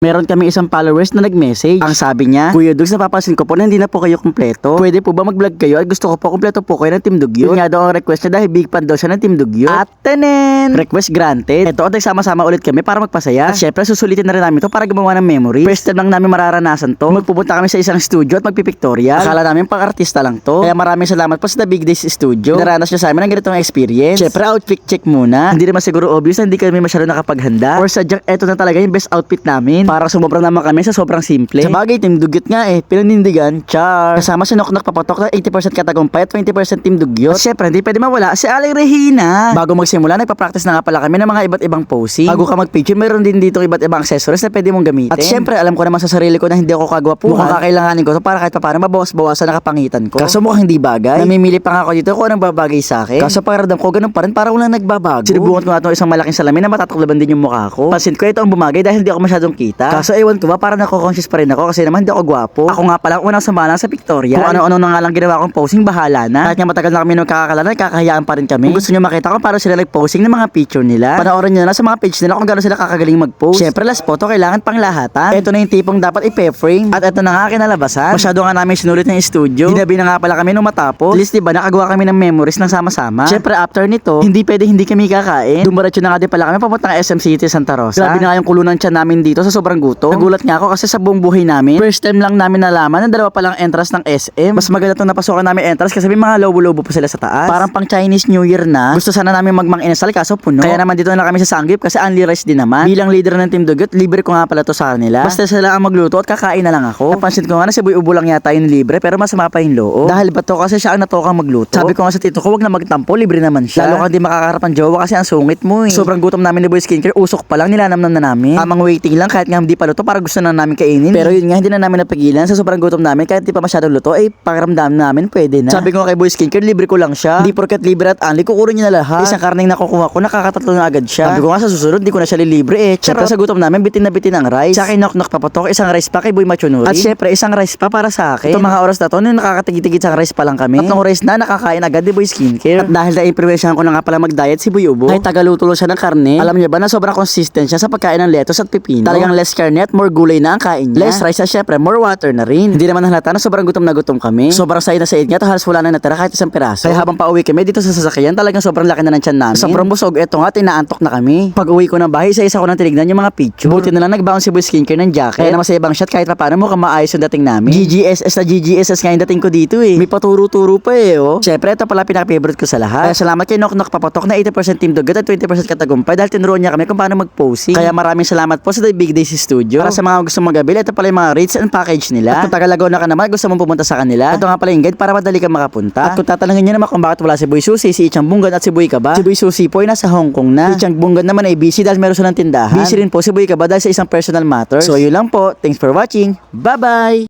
Meron kami isang followers na nag-message. Ang sabi niya, Kuya Dugs, napapansin ko po na hindi na po kayo kumpleto. Pwede po ba mag-vlog kayo? At gusto ko po kumpleto po kayo ng Team Dugyot. Yun nga daw ang request niya dahil big fan daw siya ng Team Dugyot. At tenen! Request granted. Ito at nagsama-sama ulit kami para magpasaya. At syempre susulitin na rin namin to para gumawa ng memory. First time lang namin mararanasan to. Magpupunta kami sa isang studio at magpipictorial. Akala namin pang artista lang to. Kaya maraming salamat po sa The Big Days Studio. Naranas niyo sa amin ang ganitong experience. Syempre outfit check muna. Hindi naman siguro obvious na hindi kami masyado nakapaghanda. Or sadyang eto na talaga yung best outfit namin. Para sumobra naman kami sa sobrang simple. Sa bagay, team dugyot nga eh. Pinanindigan, char. Kasama si Noknok papatok na 80% katagumpay at 20% team dugyot. At syempre, hindi pwede mawala si Aling Regina. Bago magsimula, nagpa-practice na nga pala kami ng mga iba't ibang posing. Bago ka mag-picture, mayroon din dito iba't ibang accessories na pwede mong gamitin. At syempre, alam ko naman sa sarili ko na hindi ako kagwapuhan. Mukhang kakailanganin ko to para kahit paano mabawas-bawasan na kapangitan ko. Kaso mukhang hindi bagay. Namimili pa nga ako dito kung anong babagay sa akin. Kaso pakiramdam ko ganun pa rin para walang nagbabago. Sinubukan ko nga itong isang malaking salamin na matatakloban din yung mukha ko. Pansin ko ito ang bumagay dahil hindi ako masyadong kita. Kaso ewan ko ba para nako-conscious pa rin ako kasi naman hindi ako gwapo. Ako nga pala ang unang sumala sa pictorial. Kung ano-ano na nga lang ginawa kong posing bahala na. Kahit nga matagal na kami nagkakakala na kakahayaan pa rin kami. Kung gusto nyo makita kung paano sila nag-posing ng mga picture nila, panoorin nyo na lang sa mga page nila kung gano'n sila kakagaling mag-post. Syempre last photo kailangan pang lahatan. Ito na yung tipong dapat i-frame. At ito na nga kinalabasan. Masyado nga namin sinulit ng studio. Dinabi na nga pala kami nung matapos. At least diba nakagawa kami ng memories ng sama-sama. Syempre after nito, hindi pwede hindi kami kakain. Dumiretso na nga din pala kami papuntang SM City Santa Rosa. Grabe na nga yung kulunan siya namin dito sa sobrang gutom. Nagulat nga ako kasi sa buong buhay namin, first time lang namin nalaman na dalawa palang entrance ng SM. Mas maganda itong napasukan namin entrance kasi may mga lobo-lobo pa sila sa taas. Parang pang Chinese New Year na. Gusto sana namin magmang inasal kaso puno. Kaya naman dito na lang kami sa Sanggip kasi only rice din naman. Bilang leader ng Team Dugot, libre ko nga pala to sa kanila. Basta sila ang magluto at kakain na lang ako. Napansin ko nga na si Boy Ubo lang yata yung libre pero masama pa yung loob. Dahil ba to kasi siya ang natokang magluto. Sabi ko nga sa tito ko, wag na magtampo, libre naman siya. Lalo kang di makakaharap ng jowa kasi ang sungit mo eh. Sobrang gutom namin ni Boy Skincare, usok pa lang, nilanamnam na namin. Tamang waiting lang kahit nga hindi pa luto para gusto na namin kainin. Pero yun nga, hindi na namin napigilan sa sobrang gutom namin kahit di pa masyadong luto, eh pakiramdam namin pwede na. Sabi ko nga kay Boy Skincare, libre ko lang siya. Hindi porket libre at only, kukunin niya na lahat. Isang karning nakukuha ko, nakakatatlo na agad siya. Sabi ko nga sa susunod, di ko na siya lilibre eh. Syempre sa gutom namin, bitin na bitin ang rice. Sa akin, knock-knock papatok, isang rice pa kay Boy Machunuri. At syempre, isang rice pa para sa akin. Ito mga oras na to, nung nakakatigit-tigit sa rice pa lang kami. Tatlong rice na nakakain agad ni Boy Skincare. At dahil na-impression ko na nga pala mag-diet si Boy Ubo, kahit tagaluto lang siya ng karne, alam niyo ba na sobrang consistent siya sa pagkain ng lettuce at pipino. Talagang less karne at more gulay na ang kain niya. Less rice at syempre, more water na rin. Hindi naman halata na sobrang gutom na gutom kami. Sobrang sayid na sayid nga, to halos wala na natira kahit isang piraso. Kaya habang pauwi kami dito sa sasakyan, talagang sobrang laki na ng tiyan namin. Sobrang busog, eto nga, tinaantok na kami. Pag uwi ko ng bahay, isa-isa ko nang tinignan yung mga picture. Buti na lang nagbaon si Boy Skincare ng jacket. Kaya naman sa ibang shot kahit pa paano mukhang maayos yung dating namin. GGSS na GGSS nga yung dating ko dito eh. May paturo-turo pa eh oh. Syempre, ito pala pinaka-favorite ko sa lahat. Kaya salamat kay Nok Nok Papatok na 80% Team Dugot at 20% katagumpay dahil tinuruan niya kami kung paano mag-posing. Kaya maraming salamat po sa The Big Days Studio. Para sa mga gusto mag-abil, ito pala yung mga rates and package nila. At kung taga Laguna ka naman, gusto mong pumunta sa kanila, ito nga pala yung guide para madali ka makapunta. At kung tatanungin niyo naman kung bakit wala si Boy Susi, si Ichang Bungan at si Boy Kaba, si Boy Susi po ay nasa Hong Kong na. Si Ichang Bungan naman ay busy dahil meron silang tindahan. Busy rin po si Boy Kaba dahil sa isang personal matter. So yun lang po. Thanks for watching. Bye-bye!